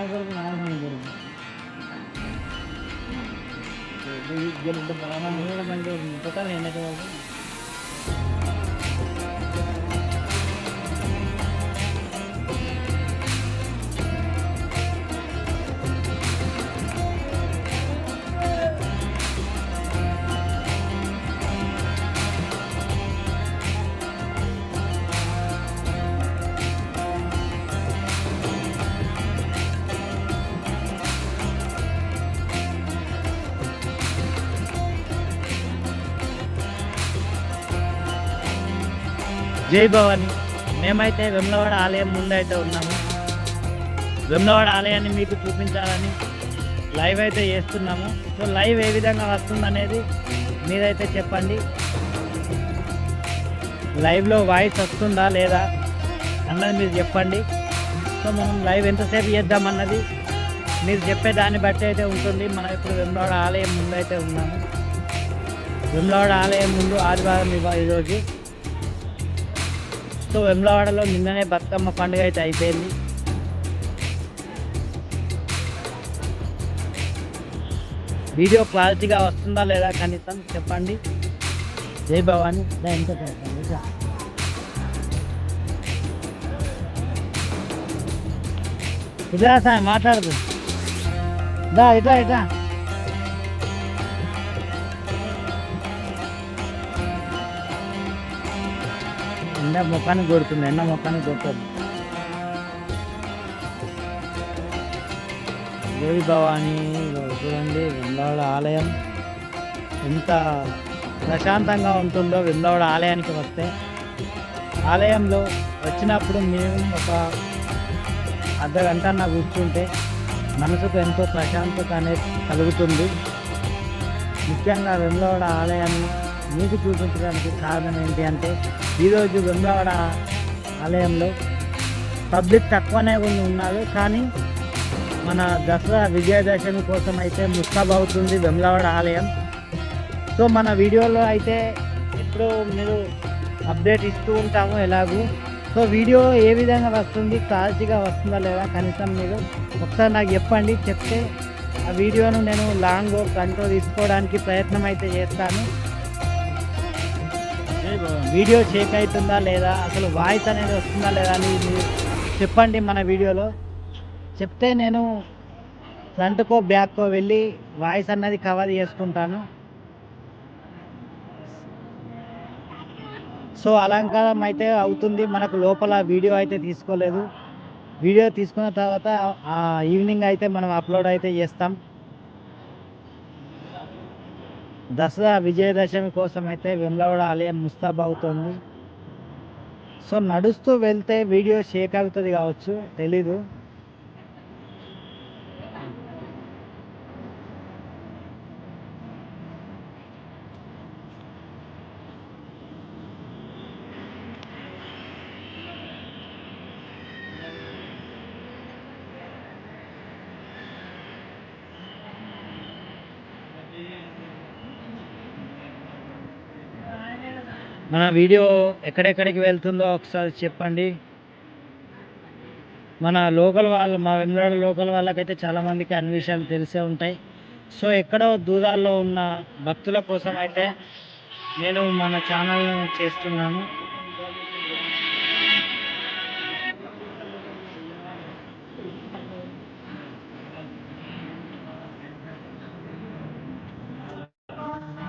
நாலு பேருக்கு நாலு மணி போடுங்க ஜெல் மட்டும் போனால் பண்ணிட்டு ஒரு முப்பத்தாள் జై భవాని. మేమైతే వెమ్లవాడ ఆలయం ముందైతే ఉన్నాము. వెమ్లవాడ ఆలయాన్ని మీకు చూపించాలని లైవ్ అయితే చేస్తున్నాము. సో లైవ్ ఏ విధంగా వస్తుందనేది మీరైతే చెప్పండి. లైవ్లో వాయిస్ వస్తుందా లేదా అన్నది మీరు చెప్పండి. సో మనం లైవ్ ఎంతసేపు చేద్దామన్నది మీరు చెప్పే దాన్ని బట్టి అయితే ఉంటుంది. మనం ఇప్పుడు వెమ్లవాడ ఆలయం ముందు అయితే ఉన్నాము. వెమ్లవాడ ఆలయం ముందు ఆదివారం ఇవ్వ- ఈరోజు సో వెమ్లవాడలో నిన్ననే బతుకమ్మ పండుగ అయితే అయిపోయింది. వీడియో క్లారిటీగా వస్తుందా లేదా కనీసం చెప్పండి. జై భవాని. దా ఇట్లా సార్ మాట్లాడదు. దా ఇట్లా ఇట్లా. ఎండ ముఖానికి కొడుతుంది ఎండ ముఖానికి కొడుతుంది దేవి భవాని చూడండి వెందవాడ ఆలయం. ఎంత ప్రశాంతంగా ఉంటుందో వెందవాడ ఆలయానికి వస్తే ఆలయంలో వచ్చినప్పుడు మేము ఒక అర్ధ గంట నా కూర్చుంటే మనసుకు ఎంతో ప్రశాంతత అనేది కలుగుతుంది. ముఖ్యంగా వెమ్లవాడ ఆలయాన్ని మీకు చూపించడానికి కారణం ఏంటి అంటే ఈరోజు వెంగవాడ ఆలయంలో పబ్లిక్ తక్కువనే ఉండి ఉన్నారు. కానీ మన దసరా విజయదశమి కోసం అయితే ముస్తాబ్ అవుతుంది వెమ్లవాడ ఆలయం. సో మన వీడియోలో అయితే ఎప్పుడు మీరు అప్డేట్ ఇస్తూ ఉంటాము ఎలాగూ. సో వీడియో ఏ విధంగా వస్తుంది క్లారిటీగా వస్తుందా లేదా కనీసం మీరు ఒకసారి నాకు చెప్పండి. చెప్తే ఆ వీడియోను నేను లాంగ్ కంట్రోల్ తీసుకోవడానికి ప్రయత్నం అయితే చేస్తాను. వీడియో షేక్ అవుతుందా లేదా అసలు వాయిస్ అనేది వస్తుందా లేదా అని చెప్పండి మన వీడియోలో. చెప్తే నేను ఫ్రంట్కో బ్యాక్కో వెళ్ళి వాయిస్ అన్నది కవర్ చేసుకుంటాను. సో అలంకారం అయితే అవుతుంది. మనకు లోపల వీడియో అయితే తీసుకోలేదు. వీడియో తీసుకున్న తర్వాత ఆ ఈవినింగ్ అయితే మనం అప్లోడ్ అయితే చేస్తాం. దసరా విజయదశమి కోసం అయితే వెమ్లవాడ ఆలయం ముస్తాబ్ అవుతుంది. సో నడుస్తూ వెళ్తే వీడియో షేక్ అవుతుంది కావచ్చు తెలీదు. మన వీడియో ఎక్కడెక్కడికి వెళ్తుందో ఒకసారి చెప్పండి. మన లోకల్ వాళ్ళు మా వెంగళ లోకల్ వాళ్ళకైతే చాలామందికి అన్ని విషయాలు తెలిసే ఉంటాయి. సో ఎక్కడో దూరాల్లో ఉన్న భక్తుల కోసం అయితే నేను మన ఛానల్ చేస్తున్నాను.